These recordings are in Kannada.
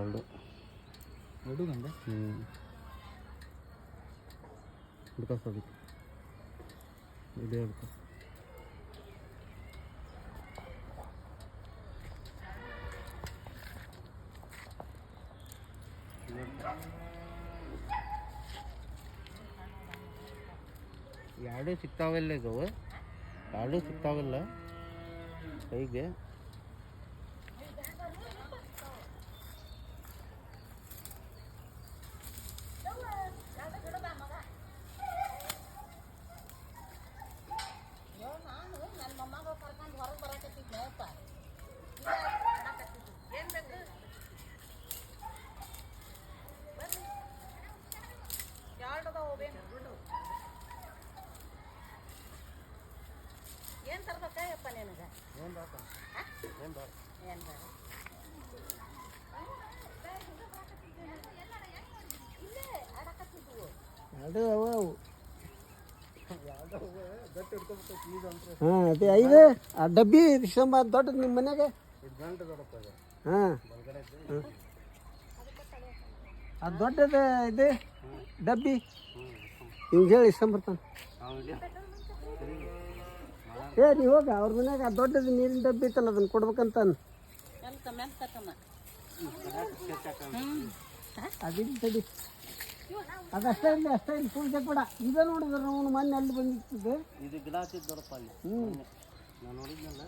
ಎರಡು. ಎರಡು ಗಂಟೆ? ಹ್ಞೂ ಹುಡ್ಕ ಸೋದಿ ಇದೇ ಹುಡ್ಕ ಎರಡು ಸಿಗ್ತಾವಿಲ್ಲ ಈಗ ಅವು ಎರಡು ಸಿಗ್ತಾವಿಲ್ಲ. ಕೈಗೆ ತರ್ಬೇಕಪ್ಪ ನಿನಗೆ? ಏನು ಏನು ಬೇಡ ಏನ್ ಬೇಡ ಇಲ್ಲೇ ಆಡಕತ್ತಿದ್ವು ಎರಡು ಅವ. ಅವು ಗಟ್ಟಿ ಹಿಡ್ಕೊಬಿಟ್ಟು ಈಗ ಅಂದ್ರೆ ಹಾಂ ಅದೇ ಐದು. ಆ ಡಬ್ಬಿ ಇಸ್ಕೊಂಬ ದೊಡ್ಡದು ನಿಮ್ಮ ಮನೆಗೆ ಹಾಂ. ಆ ದೊಡ್ಡದು ಇದೆ ಡಬ್ಬಿ. ಹಿಂಗೆ ಹೇಳಿ ಇಸ್ಕೊಂಬರ್ತಾನೆ ಏ ನೀವು ಹೋಗ ಅವ್ರ ಮನ್ಯಾಗ ದೊಡ್ಡದು ನೀರಿನ ಡಬ್ಬಿ ಐತಲ್ಲ ಅದನ್ನ ಕೊಡ್ಬೇಕಂತ ಅದಿಲ್ಲ ತಡಿ. ಅದಷ್ಟೇ ಇಲ್ಲ ಅಷ್ಟೇ ಇಲ್ಲ ಪೂಜೆ ಕೂಡ. ಇದೆ ನೋಡಿದ್ರೆ ಅವನು ಮೊನ್ನೆ ಅಲ್ಲಿ ಬಂದಿರ್ತದೆ ಇದು ಗಿಡ ಹಚ್ಚಿದ್ದು ದೊಡ್ಡಪ್ಪ ಅಲ್ಲಿ ಹ್ಞೂ ನಾನು ನೋಡಿದ್ನಲ್ಲ.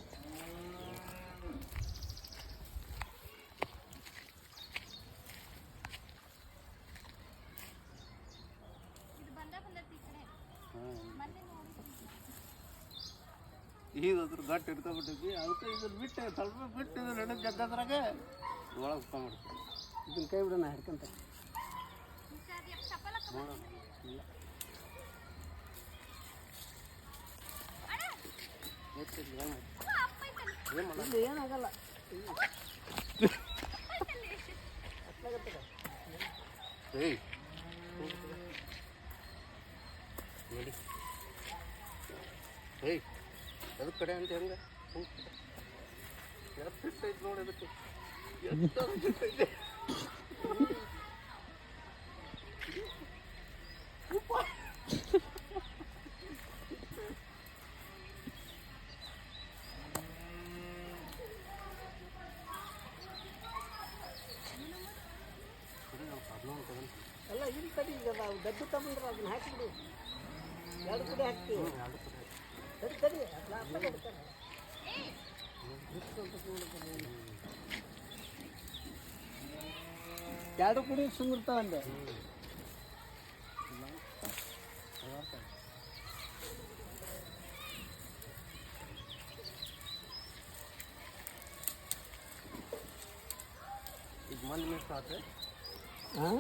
ಈಗ ಅದ್ರ ಗಟ್ಟಿ ಹಿಡ್ಕೊಬಿಟ್ಟಿದ್ವಿ ಅದಕ್ಕೆ ಇದನ್ನ ಬಿಟ್ಟು ಸ್ವಲ್ಪ ಬಿಟ್ಟು ಇದು ನಡಕ್ ಜಗ್ಗದ್ರಾಗ ಒಳಗೆ ಉಟ್ಕೊಂಡ್ಬಿಡ್ತೀವಿ ಇದನ್ನ ಕೈ ಬಿಡೋಣ ಹಿಡ್ಕೊಂತ ನೋಡೋಣ ಇಲ್ಲ ಗೊತ್ತಿಲ್ಲ ಏನಾಯ್ತು? ಏನ್ ಮಾಡೋದು? ಇಲ್ಲಿ ಏನಾಗಲ್ಲ ಏಯ್ ನೋಡಿ ಏಯ್ ಅದಕ್ಕೆ ಕಡೆ ಅಂತ ಹೆಂಗ? ಎಷ್ಟು ಐತೆ ನೋಡಿ ಅದಕ್ಕೆ ಎಷ್ಟು ಅಲ್ಲ, ಇಲ್ಲಿ ಕಡೆ ಈಗ ನಾವು ಡಬ್ಬಿ ತಗೊಂಡ್ರೆ ಅದನ್ನ ಹಾಕಿಬಿಡು. ಎರಡು ಕಡೆ ಹಾಕ್ತೀವಿ. ತಡಿ ತಡಿ ಅದ್ನ ಆ ಕಡೆ ಇಡ್ತಾರೆ. ಎರಡು ಕುಡಿ ಸುಮಿರ್ತಾವಂದೆ ಈಗ ಮಣ್ಣು ಮಿಕ್ಸ್ ಆತು ಹಾಂ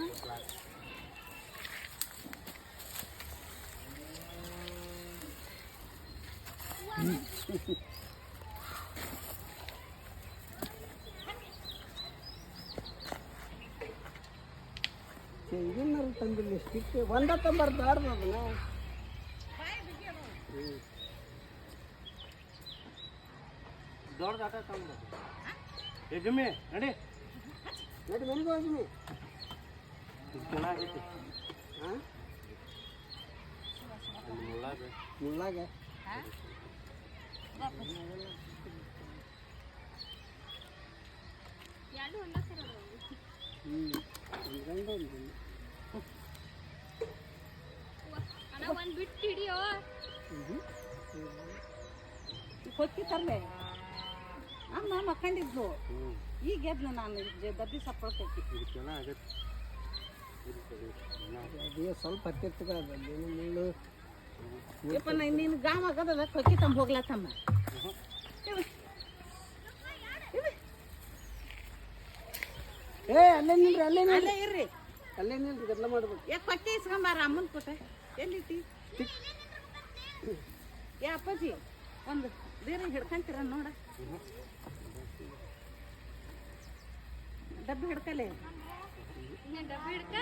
ಇದನ್ನಾರು ತಂದಿಲ್ಲ ಸ್ಟಿಕ್ ಒಂದ ತಂಬರ್ದಾರ್ದು ಅದನ್ನ ದೊಡ್ಡದು ಆಟ ತಗೊಂಡು ಏ ಜಮ್ಮಿ ನಡಿ ನಡಿ ಮನೆಗೆ ಹೋಗಿನಿ ಇದು ಚೆನ್ನಾಗೈತಿ ಹಾಂ ಅಲ್ಲಿ ಮುಳ್ಳಾಗ ಮುಳ್ಳಾಗ ಹೊಕ್ಕಿ ತರ್ಲೆ. ಅಮ್ಮ ಮಕ್ಕಂಡಿದ್ಲು ಈಗ ಎದ್ಲು ನಾನು ಜ- ಸಪೋರ್ಟ್ ಅದೇ ಸ್ವಲ್ಪ ಹತ್ತಿರ್ತದ ಅದೇನು ಮುಳ್ಳು ಯಪ್ಪ ನೀನು ಗಾಮ ಆಗದಲ್ಲ ಕೊಕ್ಕಿ ತಂಬ ಹೋಗ್ಲತ್ತಮ್ಮ ಏ ಅಲ್ಲೇ ನಿಲ್ರಿ ಅಲ್ಲೇ ಅಲ್ಲೇ ಇರ್ರಿ. ಅಲ್ಲೇ ನಿಲ್ರಿ ಗದ್ಲ ಮಾಡ್ಬೇಕು. ಯಾ ಕೊಟ್ಟಿ ಇಸ್ಕೊಂಬಾರ ಅಮ್ಮನ ಕೊಟ್ಟ. ಎಲ್ಲಿತಿ ಏ ಅಪ್ಪಾಜಿ ಒಂದು ಬೇರೆ ಹಿಡ್ಕೊಂತೀರ ನೋಡ. ಡಬ್ಬಿ ಹಿಡ್ಕಲೆ. ಡಬ್ಬಿ ಹಿಡ್ಕ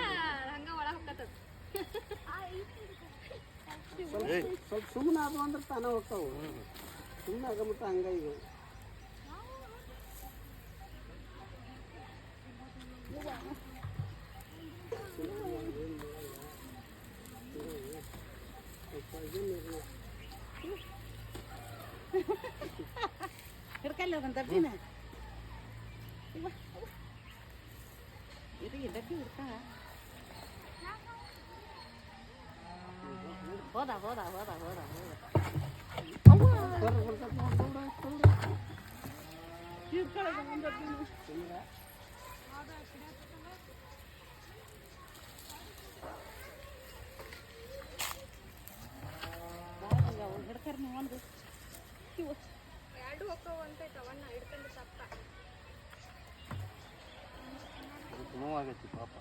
ಹಂಗ ಒಳ ಹೊಕ್ಕತ್ತದ ಏಯ್ ಸ್ವಲ್ಪ ಸುಮ್ಮನೆ ಅದು ಅಂದ್ರೆ ತಾನೇ ಹೋಗ್ತಾವು ಸುಮ್ಮನೆ ಆಗಮುಟ್ಟ ಹಂಗ ಈಗ ಹಿಡ್ಕಲ್ಲಿ ಹೋಗಂತ ಬರ್ತೀನ ಇರಿ ಡಬ್ಬಿ ಹಿಡ್ಕ ಹೋದ ಹೋದ ಹೋದ ಹೋದ ಹೋದ ಹಿಡ್ಕೊಳ್ಳೋದು ಒಂದು ಡಬ್ಬಿನ. ಬಾಳಂಗ ಅವ್ನು ಹಿಡ್ಕರ್ ನೀವು ಒಂದು ಇವು ಎರಡು ಹೋಗ್ತಾವ ಅಂತ ತವಣ್ಣ ಹಿಡ್ಕೊಂಡು ತಪ್ಪ ನೋವಾಗೈತಿ ಪಾಪ